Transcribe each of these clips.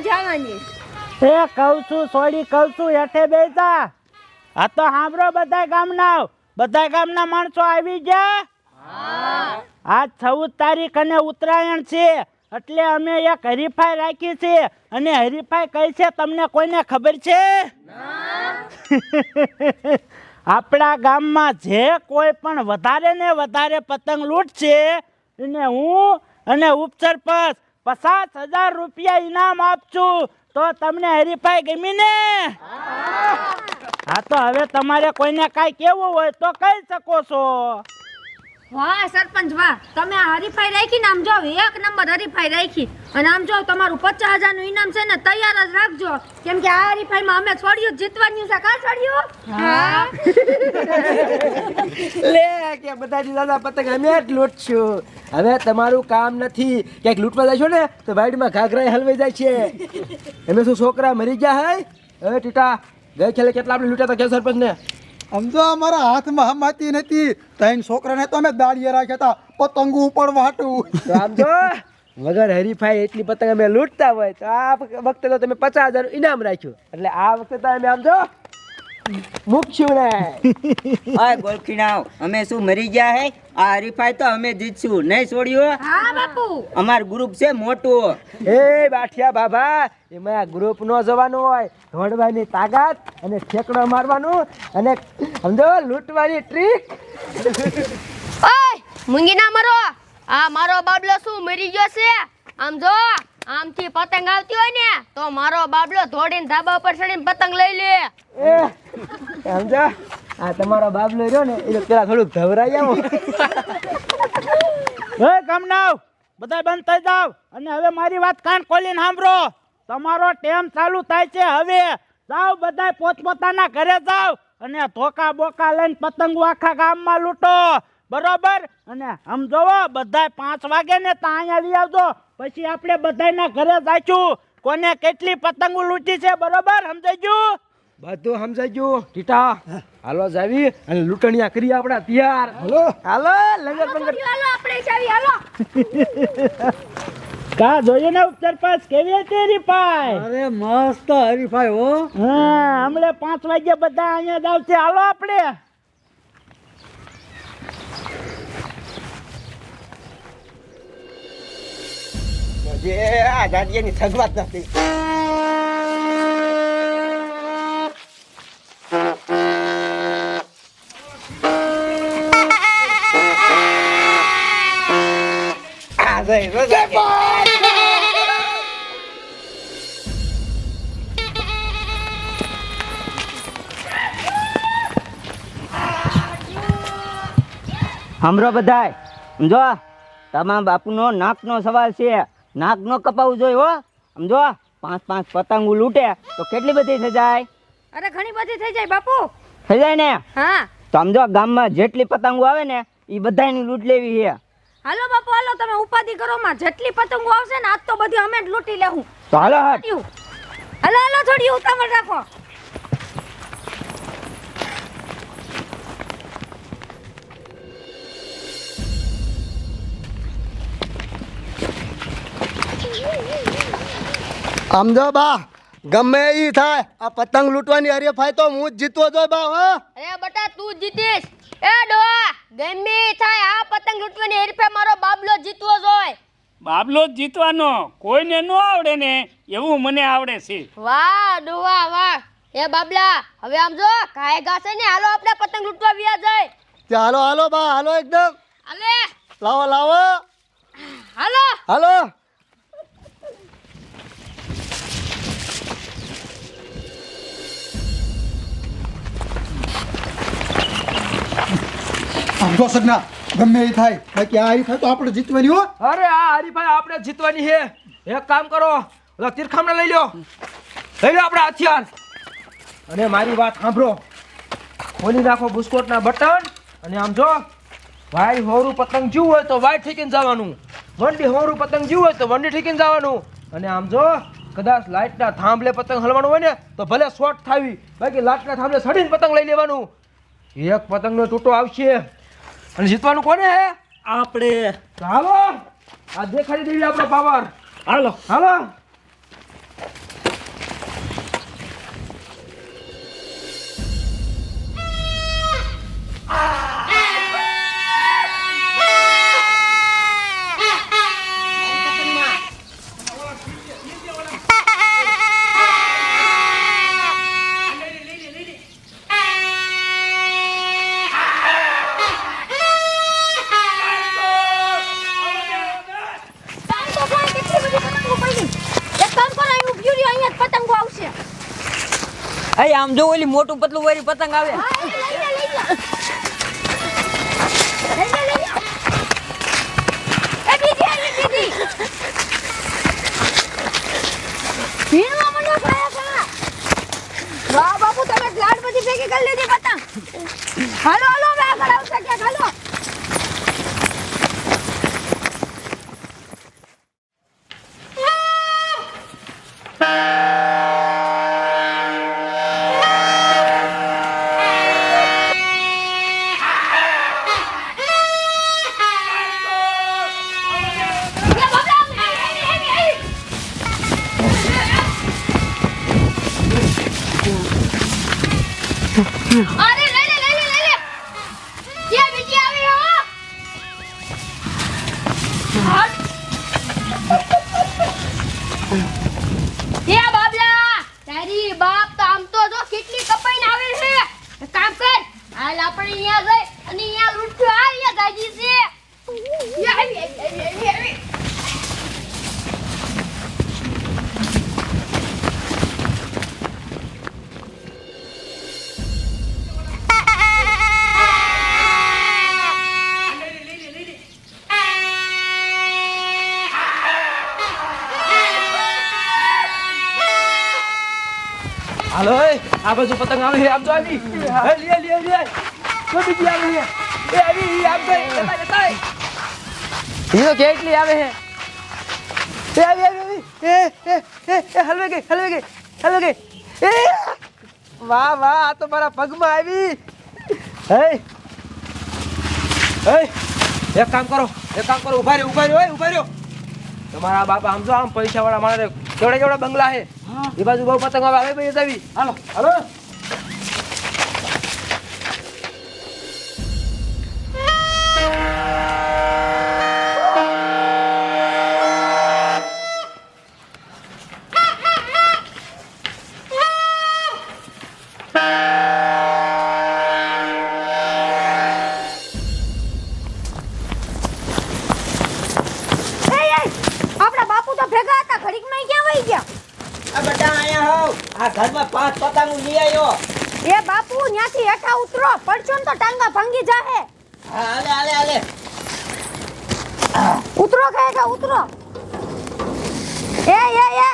ઉડાડવા જવાની. એ કહું છું સોડી કહું છું હેઠે બેસા. આ તો સાંભળો બધા ગામના બધા ગામના માણસો આવી ગયા. આજ ચૌદ તારીખ અને ઉત્તરાયણ છે એટલે અમે એક હરીફાઈ રાખી છે. અને હરીફાઈ કઈ છે તમને કોઈને ખબર છે? આપણા ગામમાં જે કોઈ પણ વધારે ને વધારે પતંગ લૂંટશે એને હું અને ઉપસરપંચ પચાસ હજાર રૂપિયા ઇનામ આપશું તો તમને હરીફાઈ ગમી ને હા તો હવે તમારે કોઈને કાંઈ કેવું હોય તો કહી શકો છો. વાહ સરપંચ વાહ. તમે આ હરીફાઈ રાખી ને આમ જો એક નંબર હરીફાઈ રાખી. અને આમ જો તમારું પચાસ હજારનું ઇનામ છે ને તૈયાર જ રાખજો. કેમ કે આ હરીફાઈમાં અમે છોડ્યું જીતવાનું છે. કા છોડ્યું? લે કે બધા દાદા પતંગ અમે જ લૂંટશું. હવે તમારું કામ નથી. ક્યાંક લૂંટવા જશો ને તો વાડીમાં ઘાઘરા હલવાઈ જાય છે. એમે શું છોકરા મરી ગયા હે હવે ટીટા ગઈ ખેલે કેટલા આપણે લૂંટ્યા તો કે સરપંચ ને આમ અમારા હાથમાં હમાતી નથી, ત્રણ છોકરાને તો અમે દાડીએ રાખ્યા હતા, પતંગો ઉપર વાટું. સમજો વગર હરીફાઈ એટલી પતંગ અમે લૂંટતા હોય, તો આ વખતે તો તમે પચાસ હજાર ઇનામ રાખ્યું. એટલે આ વખતે તો અમે આમ જો મૂકશું ને ગોલખીણાઓ અમે શું મરી ગયા હે? આ હરીફાઈ તો અમે જીતશું. નહીં છોડ્યું હા? બાપુ. અમાર ગ્રુપ છે મોટું. એ બાઠિયા બાબા એમાં આ ગ્રુપ નો જવાનું હોય. દોડવાની તાકાત અને ઠેકડો મારવાનું અને સમજો લૂંટવાની ટ્રીક ઓય મૂંગી ના મરો. આ મારો બાબલો શું મરી ગયો છે? આમ જો. આમથી પતંગ આવતી હોય ને તો મારો બાબલો ધોડીને ધાબા ઉપર ચડીને પતંગ લઈ લે. એ સમજો? આ તમારો બાબલો રહ્યો ને એ પેલા થોડુંક ધવરાઈ આવો. હે કમનાવ બધા બંધ થઈ જાવ. અને હવે મારી વાત કાન ખોલીને સાંભળો. તમારો ટેમ ચાલુ થાય છે હવે. જાઓ બધા પોતપોતાના ઘરે જાઓ અને ધોકા બોકા લઈને પતંગો આખા ગામમાં લૂંટો. બરોબર? અને આમ જોવો બધા પાંચ વાગે ને ત્યાં અહીંયા લઈ આવજો. પછી આપણે બધાના ઘરે જાઈશું. કોને કેટલી પતંગો લૂંટી છે બરોબર? સમજાઈ ગયું બધું સમજાઈ ગયું ટીટા હાલો જાવી અને લૂંટણિયા કરી આપણા તૈયાર. હાલો. હાલો લંગર બંગર હાલો આપણે જાવી હાલો. કા જોઈએ ને સરપંચ કેવી હતી હરીફાઈ? અરે મસ્ત હરીફાઈ હો. હા હમણે પાંચ વાગ્યા બધા અહીંયા જ આવશે. હાલો આપણે. જે આ દાડિયાની સગવડ નથી હમરો જો બધાય. સમજો તમારા બાપુનો નાકનો સવાલ છે. નાક નો કપાવું જોઈએ હો. સમજો? પાંચ પાંચ પતંગો લૂટે તો કેટલી બધી થઈ જાય? અરે ઘણી બધી થઈ જાય બાપુ. થઈ જાય ને? હા. તો સમજો ગામમાં જેટલી પતંગો આવે ને એ બધાની લૂંટ લેવી છે. હાલો બાપુ હાલો તમે ઉપાધિ કરો માં. જેટલી પતંગો આવશે ને આજ તો બધી અમે જ લૂંટી લેવું તો હાલો હાલો હાલો થોડી ઉતાવળ રાખો. આમ જો બા ગમે ઈ થાય. આ પતંગ લૂંટવાની હરીફાઈ તો હું જ જીતવો જો બા હો. અરે બટા તું જીતીશ. એ ડોહા ગમે ઈ થાય આ પતંગ લૂંટવાની હેરફે મારો બાબલો જીતવો જોઈએ. બાબલો જ જીતવાનો. કોઈને ન આવડે ને એવું મને આવડે છે. વાહ ડોહા વાહ. એ બાબલા હવે આમ જો કાય ગાસે ને હાલો આપણે પતંગ લૂંટવા વ્યા જાય. ચાલો હાલો હાલો બા હાલો એકદમ. હાલે. લાવો લાવો. હાલો. હાલો. તો સગના ગમે એ થાય. બાકી આ હરીફાઈ તો આપણે જીતવાની હો. અરે આ હરીફાઈ આપણે જીતવાની છે એક કામ કરો ઓલા તીરખામણે લઈ લ્યો. લઈ લો આપણા હથિયાર. અને મારી વાત સાંભળો. ખોલી નાખો બુસ્કોટના બટન. અને આમ જો ભાઈ હોરું પતંગ જીવું હોય તો વાય ઠીકીને જવાનું. વંડી હોરું પતંગ જીવું હોય તો વંડી ઠીકીને જવાનું. અને આમ જો કદાચ લાઇટના થાંભલે પતંગ હલવાનું હોય ને તો ભલે શોર્ટ થાવી. બાકી લાઇટના થાંભલે સડીને પતંગ લઈ લેવાનું. એક પતંગનો તૂટો આવશે. અને જીતવાનું કોને હે? આપણે ચાલો આ દેખાડી દેવી આપણો પાવર. હાલો. હાલો. ભીણવા પતલું વરી પતંગ આવે. બાપુ, તમે લાડ બધી ભેગી કરી લીધી પતંગ. હાલો હાલો મેં આગળ આવશે હાલો. હાલ આપણે અહીંયા ગઈ અને અહીંયા લૂંટ્યો આ અહીંયા ગાજી છે આ બાજુ પતંગ આવે આમ જો આવી. એ લે લે લે. તો બીજી આવે એ આવી આમ ગઈ જતા જતા એ તો કેટલી આવે હે એ આવી આવી એ એ એ એ, હલવે ગઈ હલવે ગઈ હલવે ગઈ. એ! વાહ વાહ, આ તો મારા પગમાં આવી. હે? હે? એક કામ કરો, એક કામ કરો. ઊભા રહ્યો ઊભા રહ્યો એ ઊભા રહ્યો. તમારા બાપા આમ જો આમ પૈસા વાળા મારે જોડે જોડે બંગલા હે. એ બાજુ બહુ પતંગ આવે ભાઈ હાલો. હાલો. ન્યાથી ઉતરો. પડશો ને તો ટાંગા ભાંગી જાહે. હાલે હાલે હાલે. ઉતરો કહે કે ઉતરો. એ એ એ.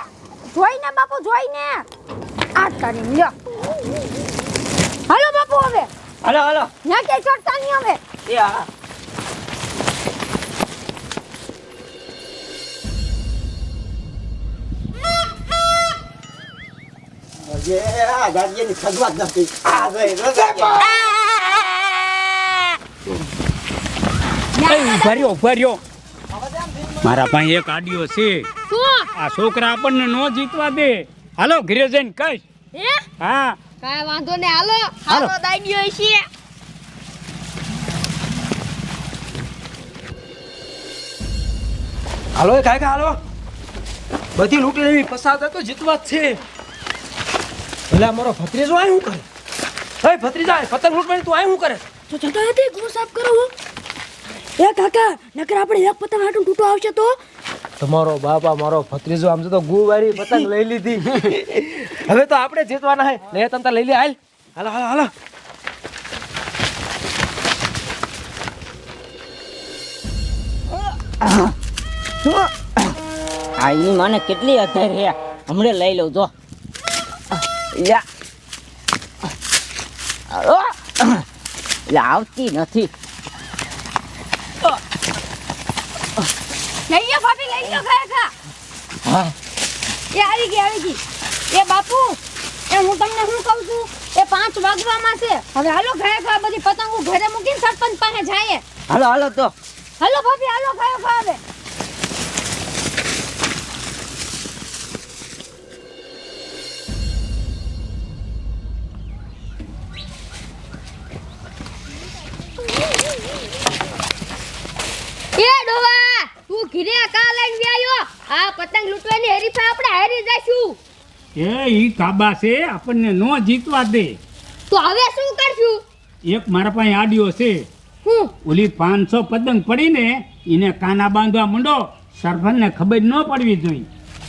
જોઈને બાપુ જોઈને. આ તારી લ્યો. હાલો બાપુ હવે. હાલો હાલો. ન્યા કે ચડતા નહીં હવે. એ હા. ઊભા રહ્યો મારા પાસે એક આડિયો છે. આ છોકરા આપણને નો જીતવા દે. હાલો ઘરે જઈને કહીશ હા? કાંઈ વાંધો ને હાલો. હાલો. દાઈડીઓ છે. હાલો કાંઈ હાલો. બધી લૂંટી લેવી પસાર હતો તો જીતવા જ છે. એટલે મારો ભત્રીજો આ શું કરે? હે ભત્રીજા પતંગ લૂંટવાની તું આ શું કરે? તો જતો હતી ગુણ સાફ કરો એ કાકા નકર આપણે એક પતંગ હાટું તૂટો આવશે તો? તમારો બાપા મારો ભત્રીજો આમ તો ગુવારી પતંગ લઈ લીધી. હવે તો આપણે જીતવાના હે. લે તંતર લઈ લે હાલ. હાલો હાલો હાલો. આ માને કેટલી અધર હે હમણે લઈ લઉં જો. યા! લા, આવતી નથી લઈ લ્યો ભાભી લઈ લ્યો ખાય ખા હા એ આવી ગઈ આવી ગઈ એ બાપુ એ હું તમને શું કહું છું એ પાંચ વાગવામાં છે હવે હાલો ખાય ખા બધી પતંગો ઘરે મૂકીને સરપંચ પાસે જાય હાલો હાલો તો હાલો ભાભી હાલો ખાયો ખા હવે આપણે એ ઈ કાબા છે આપણને નો જીતવા દે. તો હવે શું કરશું? એક મારા પાસે આડિયો છે. હું? ઓલી પાંચસો પતંગ પડીને એને કાના બાંધવા મંડો સરપંચને ખબર ન પડવી જોઈએ.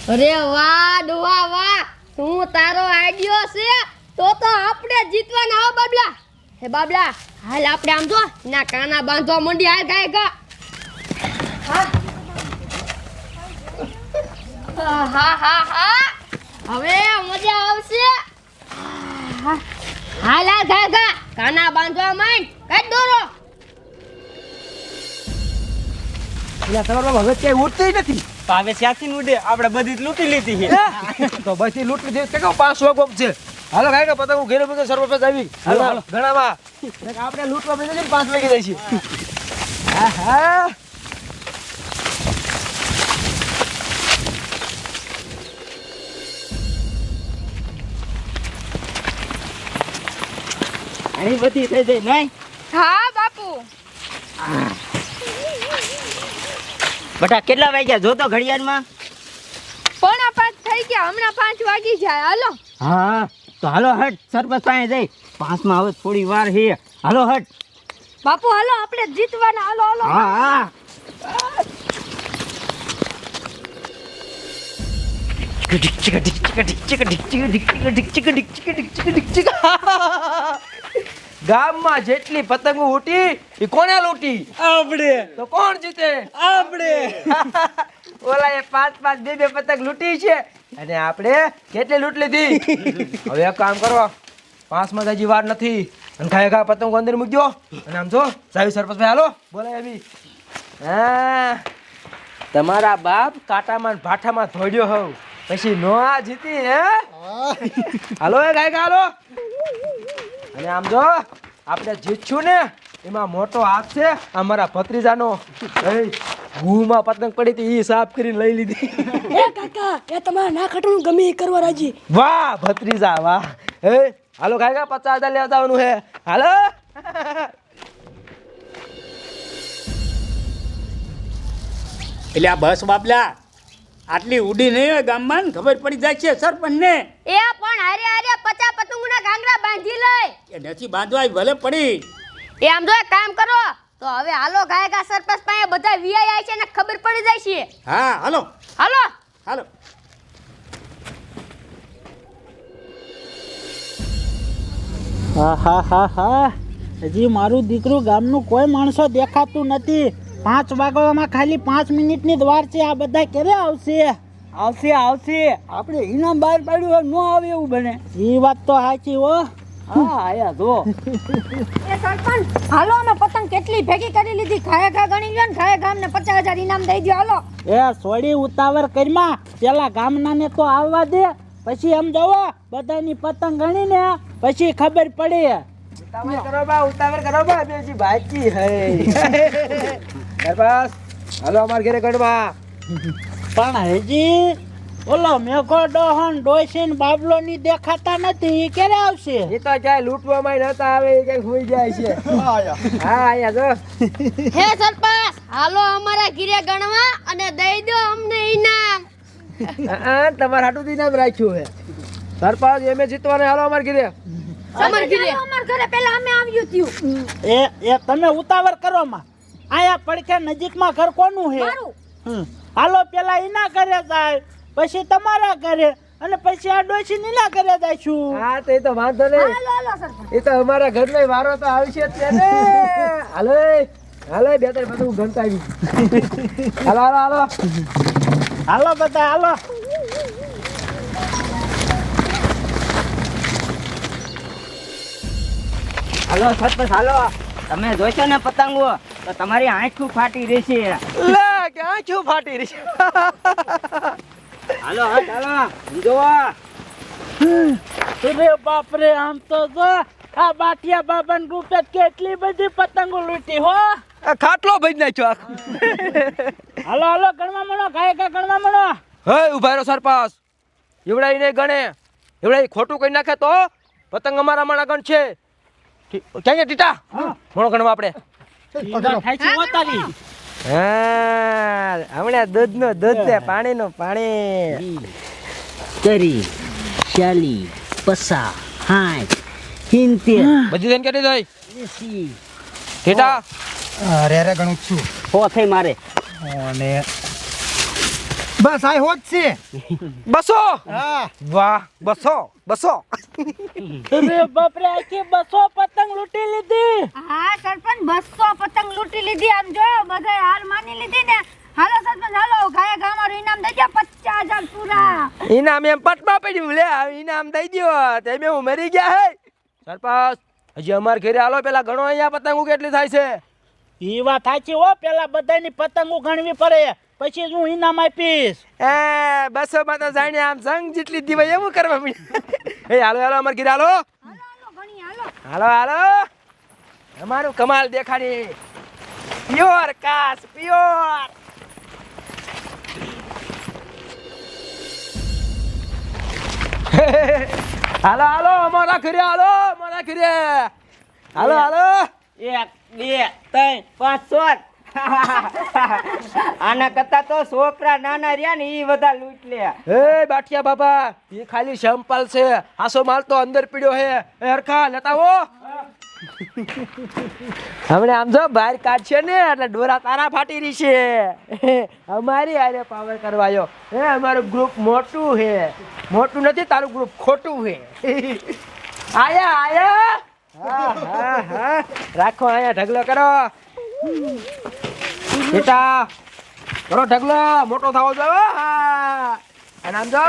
અરે વાહ ડોવા વાહ. તું તારો આઈડિયો છે? તો તો આપણે જીતવાના હો બાબલા. હે બાબલા હાલ આપણે આમ જો ના કાના બાંધવા મંડી હાલ ગાય ગા. હા. હા હા હા. હવે મજા આવશે. હાલા ગા કાના બાંધવા માંડ. કાઢ દોરો. એટલે તમારા હવે ક્યાંય ઉઠતી નથી. હવે ત્યાંથી ઉડે. આપણે બધી જ લૂંટી લીધી છે. તો બસથી લૂંટી છે. કે પાંચ વાગો છે? હાલો ખાઈ કે પતંગ ઘેર બધે સર્વ પર આવી. હાલો હાલો ઘણામાં આપણે લૂંટવા બેસે છે પાંચ વાગે જાય છે. ઘણી બધી થઈ જાય નહીં? હા બાપુ. બટા કેટલા વાગ્યા? જોતો ઘડિયાળમાં. પોણા પાંચ થઈ ગયા હમણાં પાંચ વાગી જાય. હાલો. હા તો હાલો હટ સરપંચ પાસે જઈ. પાંચમાં હવે થોડી વાર છે હાલો હટ. બાપુ હાલો આપણે જીતવાના. હાલો હાલો. હા હા. ગામમાં જેટલી પતંગો ઉટી એ કોને લૂટી આપણે તો કોણ જીતે આપણે ઓલા એ પાંચ પાંચ બે બે પતંગ લૂંટી છે અને આપણે કેટલી લૂંટ લીધી હવે એક કામ કરો પાંચમાં હજી વાર નથી અને ખાય ખા પતંગ અંદર મૂક્યો અને આમ જો સાહેબ સરપંચ ભાઈ હાલો બોલાય એવી હા તમારા બાપ કાંટામાં ભાઠામાં ધોડ્યો હોવ પછી નો આ જીતી હે? હાલો એ ગાય હાલો. અને આમ જો આપણે જીતશું ને એમાં મોટો હાથ છે અમારા ભત્રીજાનો. એ ગુમાં પતંગ પડી હતી એ સાફ કરીને લઈ લીધી. એ કાકા એ તમારા ના ખટણું ગમે એ કરવા રાજી. વાહ ભત્રીજા વાહ. હે હાલો ગાય પચાસ હજાર લેવા જવાનું હે હાલો. એટલે આ બસ બાબલા આટલી ઉડી નહીં હોય ગામમાં ને ખબર પડી જાય છે સરપંચને. એ પણ હારે હારે પચા પતંગના ગાંગરા બાંધી લઈ. એ નથી બાંધવાય ભલે પડી. એ આમ જો એક કામ કરો તો હવે હાલો ગાયકા સરપંચ પાસે બધા વીઆઈ આવી છે ને ખબર પડી જાય છે. હા હાલો. હાલો. હાલો. હા હા હા હા. હજી મારું દીકરું ગામનું કોઈ માણસો દેખાતું નથી. પાંચ વાગવામાં ખાલી પાંચ મિનિટની જ વાર છે. આ બધા ક્યારે આવશે? આવશે આવશે. આપણે ઇનામ બહાર પાડ્યું હોય ન આવે એવું બને. એ વાત તો સાચી હો. હા આયા જો. એ સરપંચ હાલો અમે પતંગ કેટલી ભેગી કરી લીધી? ખાયા ખા ગણી લ્યો ને ખાયા ગામને પચાસ હજાર ઇનામ દઈ દો હાલો. એ સોડી ઉતાવળ કરીમાં. પેલા ગામનાને તો આવવા દે. પછી એમ જોવો બધાની પતંગ ગણીને. પછી ખબર પડે. ઉતાવળ કરો બા ઉતાવળ કરો બા બે હજી બાકી હે. સરપંચ હાલો અમાર ઘરે ગઢવા પણ હજી ઓલો મેઘો ડોહન ડોસીન બાબલો ની દેખાતા નથી એ ક્યારે આવશે? એ તો જાય લૂંટવામાં નતા આવે એ કઈ હોઈ જાય છે. હા અહીંયા જો. હે સરપંચ હાલો અમારા ઘીરે ગણવા અને દઈ દો અમને ઇનામ હા, તમારે હાટું ઇનામ રાખ્યું હે. સરપંચ એમે જીતવાને હાલો અમાર ઘરે. અમાર ઘીરે. અમાર ઘરે પેલા અમે આવ્યું થયું. એ એ તમે ઉતાવળ કરો માં આયા પડખે નજીકમાં ઘર કોનું હે હમ. હાલો પેલા એના ઘરે જાય પછી તમારા ઘરે અને પછી આ ડોસી નીના ઘરે જઈશું હા તો એ તો વાંધો નહીં. હાલો હાલો સરપંચ. એ તો અમારા ઘરનો વારો તો આવશે જ ને હાલો હાલો બે ત્રણ બધું ગંતાવી હાલો હાલો હાલો. હાલો બધા હાલો. હાલો સરપંચ હાલો. તમે જોશો ને પતંગો તો તમારી આંખું ફાટી રહેશે. લે કે આંખું ફાટી રહેશે? હાલો હાલો જોવા અરે બાપરે આમ તો જો આ બાટિયા બાબન રૂપે કેટલી બધી પતંગો લૂંટી હો. ખાટલો ભજ નાખ્યો. હાલો હાલો ગણવા મણો ખાય કા ગણવા મણો હે ઊભા રહ્યો સરપાસ. એવડાઈને ગણે. એવડાઈ ખોટું કઈ નાખે તો પતંગ અમારા માણા ગણ છે ક્યાં ટીટા? ઘણો ગણવા આપણે. હો હમણાં દૂધ ને પાણીનું પાણી. તરી ચાલી પસા હાય હિંતેર બધી જઈને કેટલી થઈ ટીટા? અરે અરે ઘણું છું. હો થઈ મારે. અને બસ આ હોત છે. બસો? હા. વાહ બસો બસો. અરે બાપરે આખી બસો પતંગ લૂંટી લીધી. હા સરપંચ બસો પતંગ લૂંટી લીધી. આમ જો બધાય હાર માની લીધી ને. હાલો સરપંચ હાલો. ગાયા ગામમાં ઇનામ દઈ ગયા પચાસ હજાર પૂરા. ઇનામ એમ પટમાં પડ્યું. લે આ ઇનામ દઈ દ્યો. તેમે હું મરી ગયા હે. સરપંચ હજી અમાર ઘરે હાલો. પેલા ઘણો અહીંયા પતંગો કેટલી થાય છે. ઈ વાત સાચી હો પેલા બધાની પતંગો ગણવી પડે. પછી હું ઇનામ આપીશ. એ બસો માં તો જાણે આમ સંગ જેટલી દીવાય એવું કરવા મી એ હાલો હાલો અમાર ઘરે હાલો. હાલો હાલો. અમારું કમાલ દેખાડી. પ્યોર કાસ પ્યોર હાલો હાલો અમારા ઘરે હાલો અમારા ઘરે હાલો હાલો. એક બે ત્રણ પાંચ સોળ આના કરતા તો છોકરા નાના રહ્યા ને એ બધા લૂંટ લે. એ બાઠિયા બાબા એ ખાલી શંપાલ છે. આસો માલ તો અંદર પીડ્યો હે. હરખા લતાવો હમણે આમ જો બહાર કાઢશે ને, એટલે ડોરા તારા ફાટી રહી છે. અમારી આરે પાવર કરવાયો હે અમારું ગ્રુપ મોટું હે. મોટું નથી, તારું ગ્રુપ ખોટું હે. આયા આયા. હા હા હા. રાખો આયા ઢગલો કરો. બેટા કરો ઢગલો મોટો થવો હો. હા. અને આમ જો.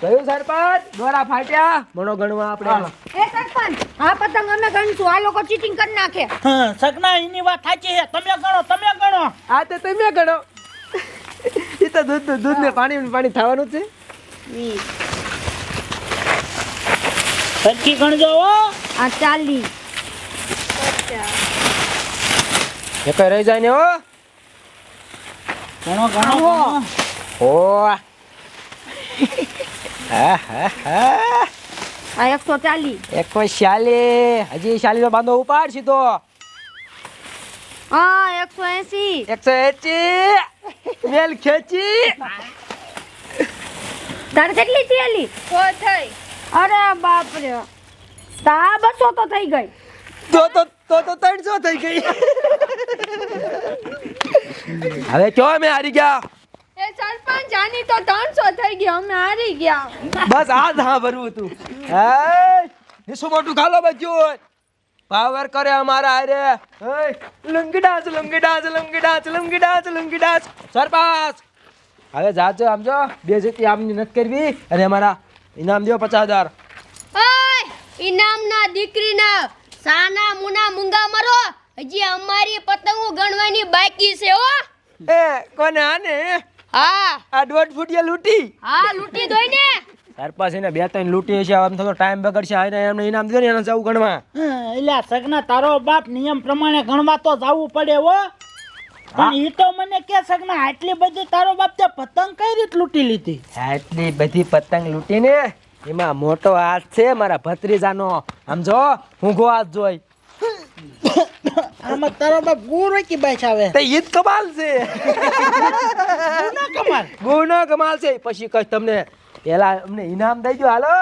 કયું સરપંચ? દોરા ફાટ્યા. મનો ગણવા આપણે એ સરપંચ આ પતંગ અમે ગણશું. આ લોકો ચીટિંગ કરી નાખે. હા સગના એની વાત સાચી છે. તમે ગણો તમે ગણો. આ તો તમે ગણો. એ તો દૂધ દૂધ ને પાણી પાણી થવાનું છે. સરખી ગણજો હો. આ ચાલી. એ કઈ રહી જાય ને હો? ગણો ગણો ગણો. ઓ હા હા હા. આ એકસો ચાલી એકો ચાલી હજી ચાલી નો બાંધો ઉપાડ સીધો હા એકસો એસી. એકસો એસી. મેલ ખેંચી. તારે કેટલી થયેલી? સો થઈ. અરે બાપ રે તા બસો તો થઈ ગઈ. તો તો તો તો ત્રણસો થઈ ગઈ. હવે કયો અમે હારી ગયા? એ સરપંચ આની તો ત્રણસો થઈ ગયો અમે હારી ગયા. બસ આ જ હા ભરવું તું હે શું મોટું ખાલો બચ્યું પાવર કરે અમારા હારે. Lungi dance lungi dance lungi dance lungi dance lungi dance sarpanch! હવે જાજો આમજો બે જેટલી આમની નત કરવી અને અમારા ઇનામ દો પચાસ હજાર. ઓય ઇનામના દીકરીના સાના મુના મુંગા મરો. હજી અમારી પતંગો ગણવાની બાકી છે હો. એ કોને આને? હા. આ દોઢ ફૂટિયા લૂંટી. હા લૂંટી દોઈ ને. તાર પાસે ને બે ત્રણ લૂંટી છે આમ થોડો ટાઈમ બગડશે. આને એમને ઇનામ દો ને એને જવું ગણવા. એટલે સગના તારો બાપ નિયમ પ્રમાણે ગણવા તો જવું પડે હો. પણ ઈ તો મને કે સગના આટલી બધી તારો બાપ તે પતંગ કઈ રીત લૂંટી લીધી? આટલી બધી પતંગ લૂંટીને એમાં મોટો હાથ છે મારા ભત્રીજાનો. સમજો ઊંઘો હાથ જોઈ. આમાં તારો બાપ ગુરુ કી બાઈસ આવે તે ઈદ કમાલ છે. ગુનો કમાલ? ગુનો કમાલ છે. પછી કઈ તમને પેલા અમને ઇનામ દઈ દો હાલો.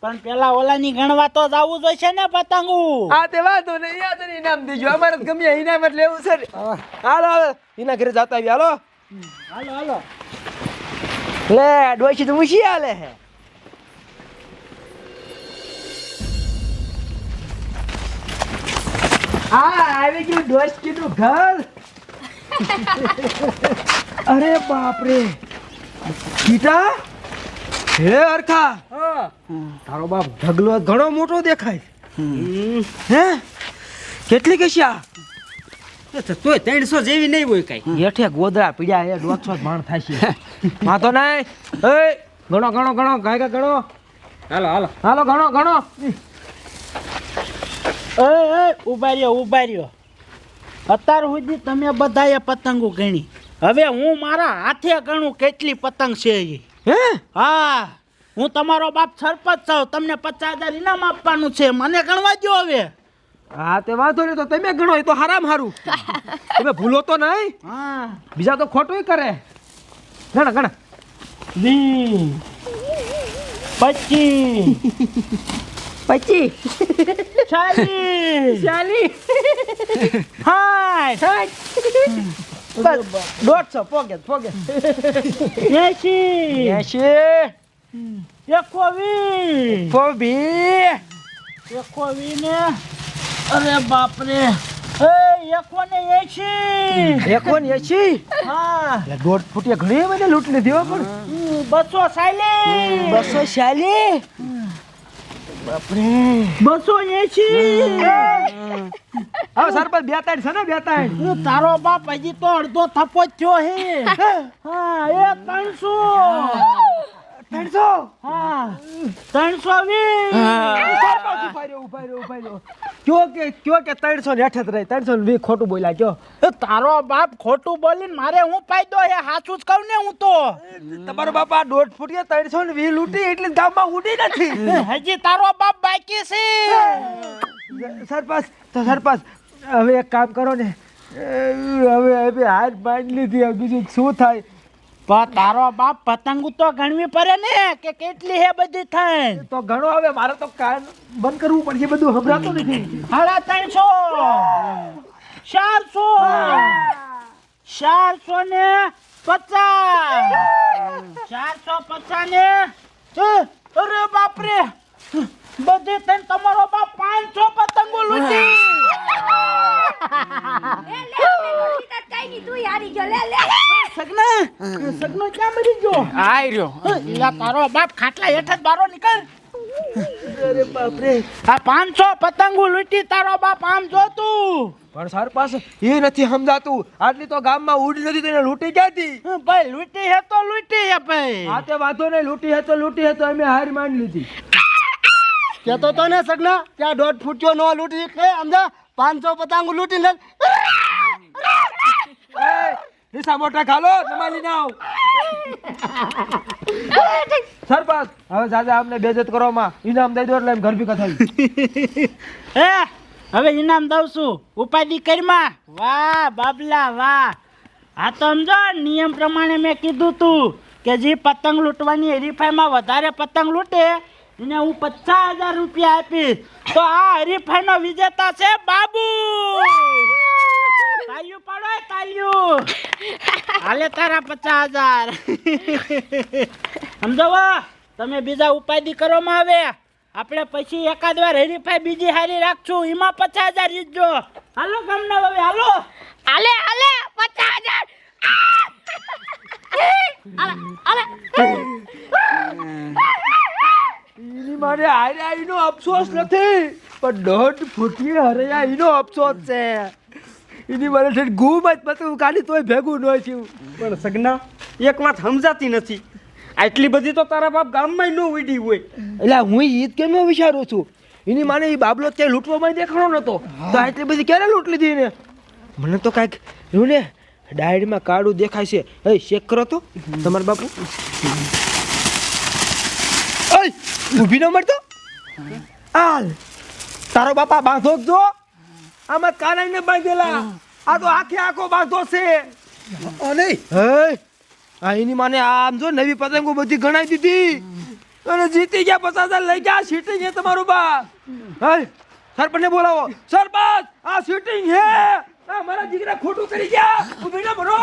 પણ પેલા ઓલાની ગણવા તો જવું જોઈશે ને પતંગુ. આ તે વાંધો ને યાદ ને ઇનામ દીજો. અમારે ગમે ઇનામ એટલે એવું છે હાલો હાલો. એના ઘરે જતા આવી હાલો. હાલો હાલો. લે ડોશી તો મુશી હાલે હે. હા આવી ગયું નું ઘર. અરે બાપ રે હે અરખા તારો બાપ ઢગલો ઘણો મોટો દેખાય. હે? કેટલી કશી તોય ત્રણસો જેવી નહીં હોય કઈ. હેઠે ગોદરા પીડ્યા એ દોઢસો માણ છે. વાંધો નહીં. ઘણો ઘણો ગણો ગાય ગણો. હાલો હાલો. હાલો ઘણો ગણો. એ ઊભા રહ્યો ઊભા રહ્યો અત્યાર સુધી તમે બધાએ પતંગો ગણી. હવે હું મારા હાથે ગણું કેટલી પતંગ છે એ. હે? હા હું તમારો બાપ સરપંચ છું તમને પચાસ હજાર ઇનામ આપવાનું છે મને ગણવા દો હવે. હા તે વાંધો નહીં તો તમે ગણો એ તો હારામ હારું. તમે ભૂલો તો નહીં. હા. બીજા તો ખોટું કરે. ગણ ગણ. વીસ પચીસ. પછી ચાલીસ ચાલી સાઠ દોઢસો પોગે પોગે એસી એસી એકોવીસ ફોબી એકોવીસ ને અરે બાપરે બસો ચાલીસ બસો ચાલી બસો એસી હવે સરપંચ બે ત્રણ છે ને બે ત્રણ તારો બાપ હજી તો અડધો થપો જ થયો હે. હા. એ ત્રણસો. ત્રણસો? હા ત્રણસો કયો કે કયો કે ત્રણસો ને અઠત રહી ત્રણસો વી ખોટું બોલ્યા કયો? તારો બાપ ખોટું બોલીને મારે હું ફાયદો હે? સાચું જ કહું ને હું તો. તમારો બાપા દોઢ ફૂટીએ ત્રણસો ને લૂંટી એટલે ગામમાં ઉડી નથી. હજી તારો બાપ બાકી છે. સરપંચ તો સરપંચ હવે એક કામ કરો ને. હવે હવે હાથ બાંધી લીધી હવે બીજું શું થાય? પણ તારો બાપ પતંગ તો ગણવી પડે ને કે કેટલી હે બધી થઈ તો ઘણો હવે મારે તો કાન બંધ કરવું પડશે બધું સંભળાતું નથી સાડા ત્રણસો ચારસો ચારસો ને પચાસ ચારસો પચાસ ને અરે બાપરે બધી તન તમારો બાપ પાંચસો પતંગો લૂટી લે લે તું હારી ગયો લે લે સગના? સગનો ક્યાં મરી ગયો? આય રહ્યો. ઈલા તારો બાપ ખાટલા હેઠ જ બારો નીકળ. અરે બાપરે. આ પાંચસો પતંગો લૂંટી તારો બાપ આમ જોતું તું. પણ પાસે એ નથી સમજાતું. આટલી તો ગામમાં ઉડી નથી તેને લૂંટી હમ, ભાઈ લૂંટી હે તો લૂંટી હે ભાઈ. આ તે વાંધો નહીં લૂંટી હે તો લૂંટી હે તો અમે હાર માની લીધી. કેતો તો ને સગના ત્યાં દોઢ ફૂટ્યો નો લૂંટી કે સમજા? પાંચસો પતંગ લૂંટીને બેજત કરવામાં ઇનામ દઈ દો એટલે ઘર ભી થાય હે, હવે ઇનામ દઉં છું. કરીમાં વાહ, બાબલા, વાહ. આ નિયમ પ્રમાણે મેં કીધું તું કે જે પતંગ લૂંટવાની હરીફાઈમાં વધારે પતંગ લૂંટે, એને હું પચાસ હજાર રૂપિયા આપીશ. તો આ હરીફાઈનો વિજેતા છે બાબુ. તાલ્યું પાડો તાલ્યું હાલે તારા પચાસ હજાર. સમજો વા તમે બીજા ઉપાધિ કરવામાં આવે. આપણે પછી એકાદ વાર હરીફાઈ બીજી હારી રાખશું. એમાં પચાસ હજાર જીતજો હાલો ગામના હવે હાલો. હાલે હાલે પચાસ હજાર. એની મારે આવીનો અફસોસ નથી પણ દોઢ ફૂટીએ હરે એનો અફસોસ છે. એની મારે છે ગુમ જ પતું કાઢી તોય ભેગું ન થયું. પણ સગના એક વાત સમજાતી નથી. આટલી બધી તો તારા બાપ ગામમાં ન ઉડી હોય. એટલે હું ઈદ કેમ વિચારું છું? એની માને એ બાબલો ત્યાં લૂંટવામાં દેખાણો નતો. તો આટલી બધી ક્યારે લૂંટ લીધી ને મને તો કાંઈક એવું ને ડાયરીમાં કાળું દેખાય છે. એ ચેક કરો તો તમારા બાપુ. ઊભી ન મળતો? હાલ તારો બાપા બાંધો જો. આમાં કાનાઈને બાંધેલા. આ તો આખે આખો બાંધો છે. અને હે? એની માને આમ જો નવી પતંગો બધી ગણાઈ દીધી. અને જીતી ગયા પચાસ હજાર લઈ ગયા શીટિંગ હે તમારું બા હે? સરપંચને બોલાવો. સરપંચ આ શીટિંગ હે. આ મારા દીકરા ખોટું કરી ગયા. ઊભી ના ભરો